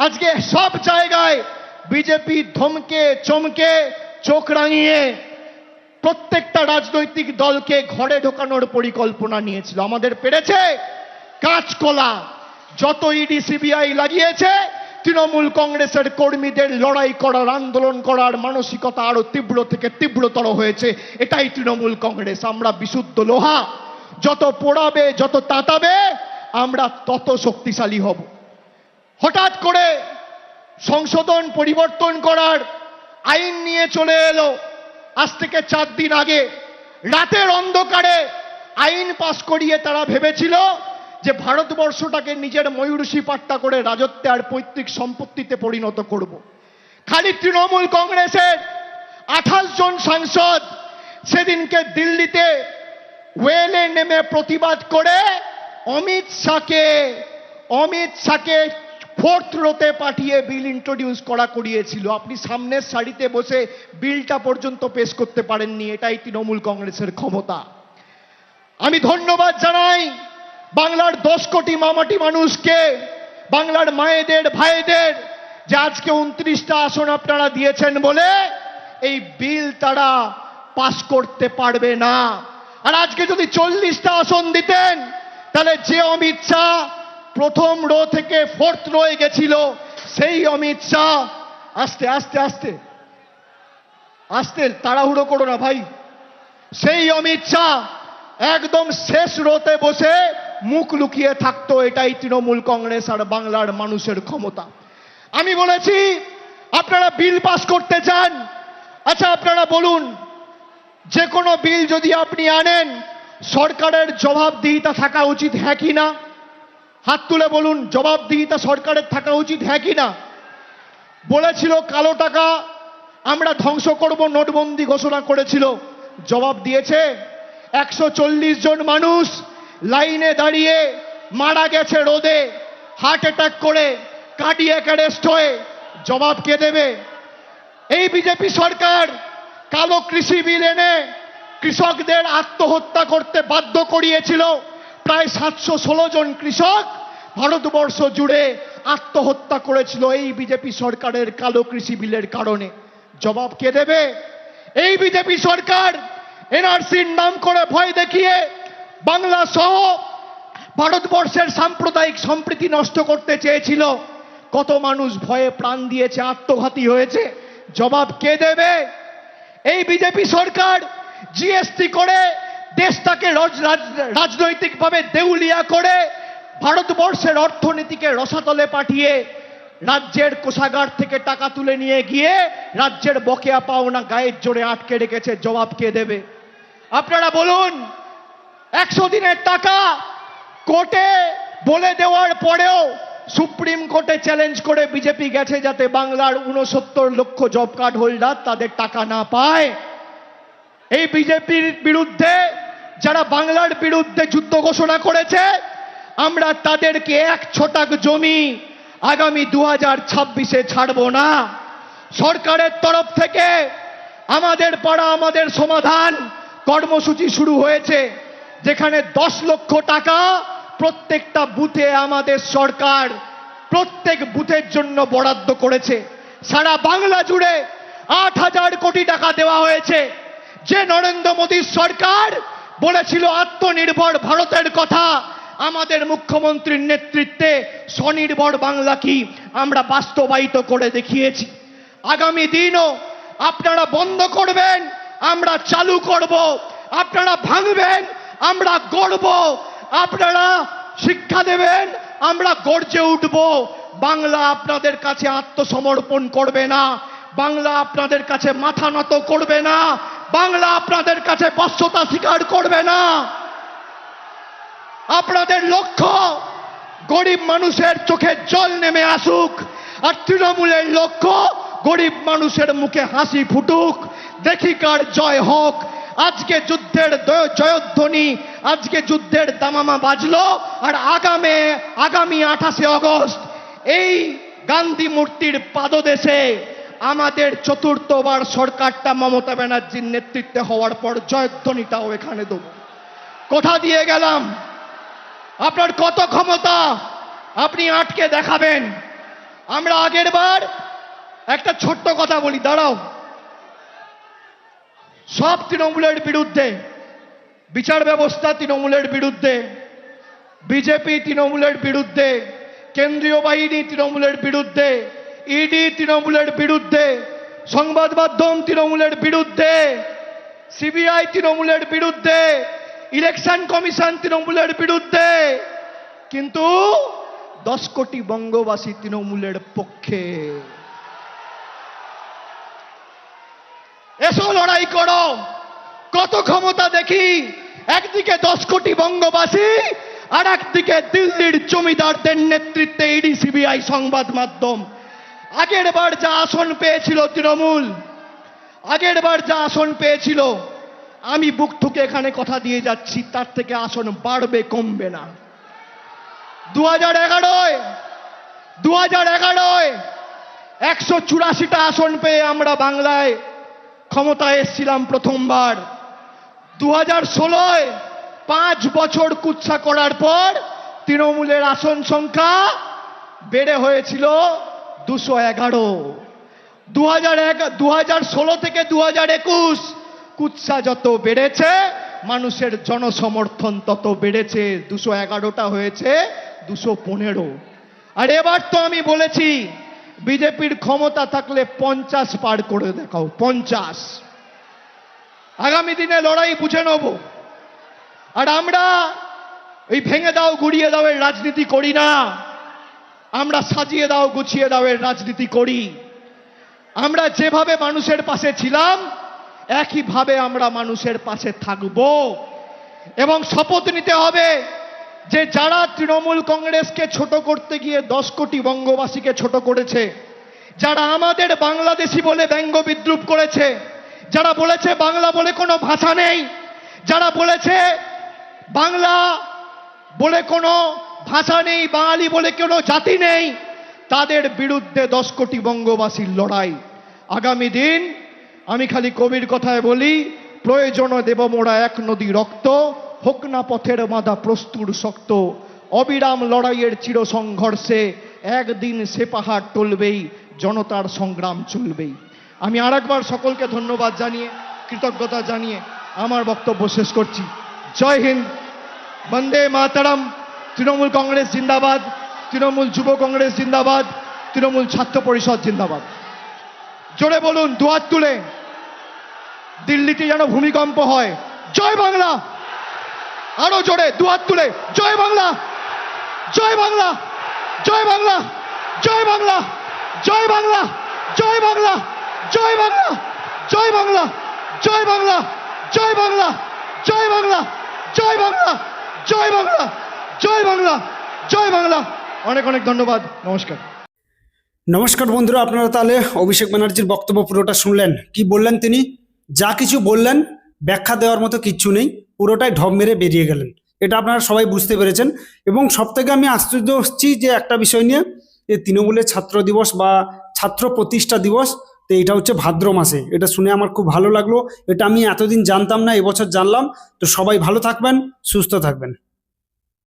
আজকে সব জায়গায় বিজেপি ধমকে, চমকে, চোখ রাঙিয়ে প্রত্যেকটা রাজনৈতিক দলকে ঘরে ঢোকানোর পরিকল্পনা নিয়েছিল। আমাদের পেরেছে কাঁচকলা। যত ইডি সিবিআই লাগিয়েছে, তৃণমূল কংগ্রেসের কর্মীদের লড়াই করার, আন্দোলন করার মানসিকতা আরও তীব্র থেকে তীব্রতর হয়েছে। এটাই তৃণমূল কংগ্রেস। আমরা বিশুদ্ধ লোহা। যত পোড়াবে, যত তাতাবে, আমরা তত শক্তিশালী হব। হঠাৎ করে সংশোধন পরিবর্তন করার আইন নিয়ে চলে এলো আজ থেকে চার দিন আগে রাতের অন্ধকারে আইন পাশ করিয়ে তারা ভেবেছিল যে ভারতবর্ষটাকে নিজের ময়ূরসী পাট্টা করে রাজত্বে আর পৈতৃক সম্পত্তিতে পরিণত করব। খালি তৃণমূল কংগ্রেসের আঠাশ জন সাংসদ সেদিনকে দিল্লিতে ওয়েলে নেমে প্রতিবাদ করে অমিত শাহকে অমিত শাহকে ফোর্থ রোতে পাঠিয়ে বিল ইন্ট্রোডিউস করা করিয়েছিল। আপনি সামনের সারিতে বসে বিলটা পর্যন্ত পেশ করতে পারেননি, এটাই তৃণমূল কংগ্রেসের ক্ষমতা। আমি ধন্যবাদ জানাই বাংলার দশ কোটি মামাটি মানুষকে, বাংলার মায়েদের, ভাইদের, যে আজকে উনত্রিশটা আসন আপনারা দিয়েছেন বলে এই বিল তারা পাস করতে পারবে না। আর আজকে যদি চল্লিশটা আসন দিতেন, তাহলে যে অমিত শাহ প্রথম রো থেকে ফোর্থ রোয়ে গেছিল, সেই অমিত শাহ। আস্তে আস্তে আস্তে। আস্তে, তাড়াহুড়ো করো না ভাই। সেই অমিত শাহ একদম শেষ রোতে বসে মুখ লুকিয়ে থাকতো, এটাই তৃণমূল কংগ্রেস আর বাংলার মানুষের ক্ষমতা। আমি বলেছি, আপনারা বিল পাস করতে চান? আচ্ছা আপনারা বলুন, যে কোনো বিল যদি আপনি আনেন, সরকারের জবাবদিহিতা থাকা উচিত হ্যাঁ কি না? হাত তুলে বলুন, জবাবদিহিতা সরকারের থাকা উচিত হ্যাঁ কি না? বলেছিল, কালো টাকা আমরা ধ্বংস করব, নোটবন্দি ঘোষণা করেছিল। জবাব দিয়েছে, একশো চল্লিশ জন মানুষ লাইনে দাঁড়িয়ে মারা গেছে রোদে, হার্ট অ্যাটাক করে, কার্ডিয়াক অ্যারেস্ট হয়ে। জবাব কে দেবে? এই বিজেপি সরকার কালো কৃষি বিল এনে কৃষকদের আত্মহত্যা করতে বাধ্য করিয়েছিল। প্রায় সাতশো ষোলো জন কৃষক ভারতবর্ষ জুড়ে আত্মহত্যা করেছিল এই বিজেপি সরকারের কালো কৃষি বিলের কারণে। জবাব কে দেবে? এই বিজেপি সরকার এনআরসির নাম করে ভয় দেখিয়ে বাংলা সহ ভারতবর্ষের সাম্প্রদায়িক সম্প্রীতি নষ্ট করতে চেয়েছিল। কত মানুষ ভয়ে প্রাণ দিয়েছে, আত্মঘাতী হয়েছে। জবাব কে দেবে? এই বিজেপি সরকার জিএসটি করে দেশটাকে রজ- রাজ- রাজনৈতিকভাবে দেউলিয়া করে ভারতবর্ষের অর্থনীতিকে রসাতলে পাঠিয়ে রাজ্যের কোষাগার থেকে টাকা তুলে নিয়ে গিয়ে রাজ্যের বকেয়া পাওনা গায়ের জোরে আটকে রেখেছে, জবাব কে দেবে? আপনারা বলুন, একশো দিনের টাকা কোর্টে বলে দেওয়ার পরেও সুপ্রিম কোর্টে চ্যালেঞ্জ করে বিজেপি গেছে যাতে বাংলার উনসত্তর লক্ষ জব কার্ড হোল্ডার তাদের টাকা না পায়। এই বিজেপির বিরুদ্ধে যারা বাংলার বিরুদ্ধে যুদ্ধ ঘোষণা করেছে, আমরা তাদেরকে এক ছটাক জমি আগামী দু হাজার ছাব্বিশে ছাড়বো না। সরকারের তরফ থেকে আমাদের পাড়া, আমাদের সমাধান কর্মসূচি শুরু হয়েছে, যেখানে দশ লক্ষ টাকা প্রত্যেকটা বুথে আমাদের সরকার প্রত্যেক বুথের জন্য বরাদ্দ করেছে। সারা বাংলা জুড়ে আট হাজার কোটি টাকা দেওয়া হয়েছে। যে নরেন্দ্র মোদীর সরকার বলেছিল আত্মনির্ভর ভারতের কথা। আমাদের মুখ্যমন্ত্রীর নেতৃত্বে স্বনির্ভর বাংলা কি আমরা বাস্তবায়িত করে দেখিয়েছি। আগামী দিনও আপনারা বন্ধ করবেন, আমরা চালু করব, আপনারা ভাঙবেন, আমরা গড়ব, আপনারা শিক্ষা দেবেন, আমরা গর্জে উঠব। বাংলা আপনাদের কাছে আত্মসমর্পণ করবে না, বাংলা আপনাদের কাছে মাথা নত করবে না। বাংলা আপনাদের কাছে বশ্যতা স্বীকার করবে না। আপনাদের লক্ষ্য, গরিব মানুষের চোখে জল নেমে আসুক, আর তৃণমূলের লক্ষ্য, গরিব মানুষের মুখে হাসি ফুটুক, দেখি কার জয় হোক। আজকে যুদ্ধের জয়ধ্বনি, আজকে যুদ্ধের দামামা বাজলো, আর আগামে, আগামী আঠাশে অগস্ট এই গান্ধী মূর্তির পাদদেশে আমাদের চতুর্থবার সরকারটা মমতা ব্যানার্জির নেতৃত্বে হওয়ার পর জয়ধ্বনিটাও এখানে দেবো। কোথা দিয়ে গেলাম। আপনার কত ক্ষমতা আপনি আটকে দেখাবেন। আমরা আগের বার একটা ছোট্ট কথা বলি, দাঁড়াও। সব তৃণমূলের বিরুদ্ধে, বিচার ব্যবস্থা তৃণমূলের বিরুদ্ধে, বিজেপি তৃণমূলের বিরুদ্ধে, কেন্দ্রীয় বাহিনী তৃণমূলের বিরুদ্ধে ইডি তৃণমূলের বিরুদ্ধে সংবাদ মাধ্যম তৃণমূলের বিরুদ্ধে সিবিআই তৃণমূলের বিরুদ্ধে ইলেকশন কমিশন তৃণমূলের বিরুদ্ধে কিন্তু দশ কোটি বঙ্গবাসী তৃণমূলের পক্ষে। এসো লড়াই করো। কত ক্ষমতা দেখি? একদিকে দশ কোটি বঙ্গবাসী আর একদিকে দিল্লির জমিদারদের নেতৃত্বে ইডি সিবিআই সংবাদ মাধ্যম আগের বার যা আসন পেয়েছিল তৃণমূল, আগের বার যা আসন পেয়েছিল, আমি বুক ঠুকে এখানে কথা দিয়ে যাচ্ছি, তার থেকে আসন বাড়বে, কমবে না। দু হাজার এগারোয় দু হাজার এগারোয় একশো চুরাশিটা আসন পেয়ে আমরা বাংলায় ক্ষমতায় এসেছিলাম প্রথমবার। দু হাজার ষোলোয় পাঁচ বছর কুচ্ছা করার পর তৃণমূলের আসন সংখ্যা বেড়ে হয়েছিল দুশো এগারো দু হাজার দু হাজার ষোলো থেকে দু হাজার একুশ, কুৎসা যত বেড়েছে, মানুষের জনসমর্থন তত বেড়েছে। দুশো এগারোটা হয়েছে, দুশো পনেরো। আর এবার তো আমি বলেছি, বিজেপির ক্ষমতা থাকলে পঞ্চাশ পার করে দেখাও, পঞ্চাশ। আগামী দিনে লড়াই বুঝে নেব। আর আমরা এই ভেঙে দাও, গুড়িয়ে দাও এর রাজনীতি করি না। আমরা সাজিয়ে দাও, গুছিয়ে দাও এর রাজনীতি করি। আমরা যেভাবে মানুষের পাশে ছিলাম, একইভাবে আমরা মানুষের পাশে থাকব। এবং শপথ নিতে হবে যে যারা তৃণমূল কংগ্রেসকে ছোট করতে গিয়ে দশ কোটি বঙ্গবাসীকে ছোট করেছে, যারা আমাদের বাংলাদেশি বলে ব্যঙ্গ বিদ্রুপ করেছে, যারা বলেছে বাংলা বলে কোনো ভাষা নেই, যারা বলেছে বাংলা বলে কোনো ভাষা নেই, বাঙালি বলে কোনো জাতি নেই। তাদের বিরুদ্ধে দশ কোটি বঙ্গবাসীর লড়াই। আগামী দিন আমি খালি কবির কথায় বলি, প্রয়োজন দেব মোড়া এক নদী রক্ত, হোক না পথের মাদা প্রস্তুর শক্ত। অবিরাম লড়াইয়ের চির সংঘর্ষে একদিন সে পাহাড় টলবেই, জনতার সংগ্রাম চলবেই। আমি আরেকবার সকলকে ধন্যবাদ জানিয়ে, কৃতজ্ঞতা জানিয়ে আমার বক্তব্য শেষ করছি। জয় হিন্দ, বন্দে মাতারাম। তৃণমূল কংগ্রেস জিন্দাবাদ তৃণমূল যুব কংগ্রেস জিন্দাবাদ তৃণমূল ছাত্র পরিষদ জিন্দাবাদ জোরে বলুন দুয়ার তুলে দিল্লিতে যেন ভূমিকম্প হয় জয় বাংলা আরও জোরে দুহাত তুলে জয় বাংলা জয় বাংলা জয় বাংলা জয় বাংলা জয় বাংলা জয় বাংলা জয় বাংলা জয় বাংলা জয় বাংলা জয় বাংলা জয় বাংলা জয় বাংলা জয় বাংলা জয় বাংলা জয় বাংলা। অনেক অনেক ধন্যবাদ, নমস্কার। নমস্কার বন্ধুরা, আপনারা তাহলে অভিষেক ব্যানার্জির বক্তব্য পুরোটা শুনলেন। কি বললেন তিনি? যা কিছু বললেন, ব্যাখ্যা দেওয়ার মতো কিচ্ছু নেই, পুরোটাই ঢপ মেরে বেরিয়ে গেলেন। এটা আপনারা সবাই বুঝতে পেরেছেন। এবং সব থেকে আমি আশ্চর্য হচ্ছি যে একটা বিষয় নিয়ে, যে তৃণমূলের ছাত্র দিবস বা ছাত্র প্রতিষ্ঠা দিবস, তো এটা হচ্ছে ভাদ্র মাসে। এটা শুনে আমার খুব ভালো লাগল। এটা আমি এতদিন জানতাম না, এবছর জানলাম। তো সবাই ভালো থাকবেন, সুস্থ থাকবেন।